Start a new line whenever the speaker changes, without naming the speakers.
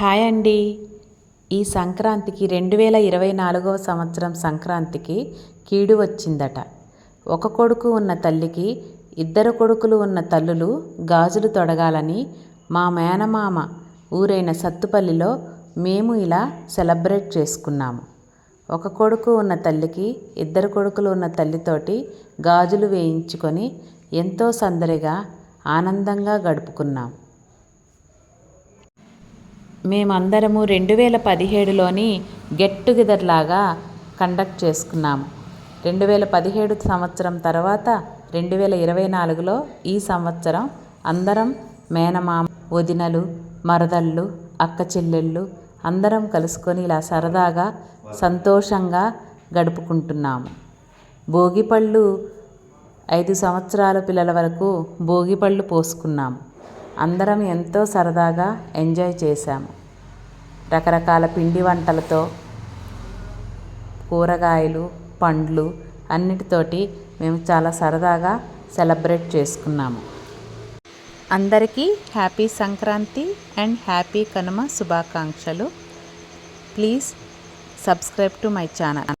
Hi అండి. ఈ సంక్రాంతికి రెండు వేల ఇరవై నాలుగవ సంవత్సరం సంక్రాంతికి కీడు వచ్చిందట. ఒక కొడుకు ఉన్న తల్లికి ఇద్దరు కొడుకులు ఉన్న తల్లులు గాజులు తొడగాలని మా మేనమామ ఊరైన సత్తుపల్లిలో మేము ఇలా సెలబ్రేట్ చేసుకున్నాము. ఒక కొడుకు ఉన్న తల్లికి ఇద్దరు కొడుకులు ఉన్న తల్లితోటి గాజులు వేయించుకొని ఎంతో సందడిగా ఆనందంగా గడుపుకున్నాం. మేమందరము రెండు వేల పదిహేడులోని గెట్ టుగెదర్ లాగా కండక్ట్ చేసుకున్నాము. రెండు వేల పదిహేడు సంవత్సరం తర్వాత రెండు వేల ఇరవై నాలుగులో ఈ సంవత్సరం అందరం మేనమామ వదినలు మరదళ్ళు అక్క చెల్లెళ్ళు అందరం కలుసుకొని ఇలా సరదాగా సంతోషంగా గడుపుకుంటున్నాము. భోగిపళ్ళు ఐదు సంవత్సరాల పిల్లల వరకు భోగిపళ్ళు పోసుకున్నాము. అందరం ఎంతో సరదాగా ఎంజాయ్ చేశాము. రకరకాల పిండి వంటలతో కూరగాయలు పండ్లు అన్నిటితోటి మేము చాలా సరదాగా సెలబ్రేట్ చేసుకున్నాము. అందరికీ happy Sankranti and happy Kanuma శుభాకాంక్షలు. Please subscribe to my channel.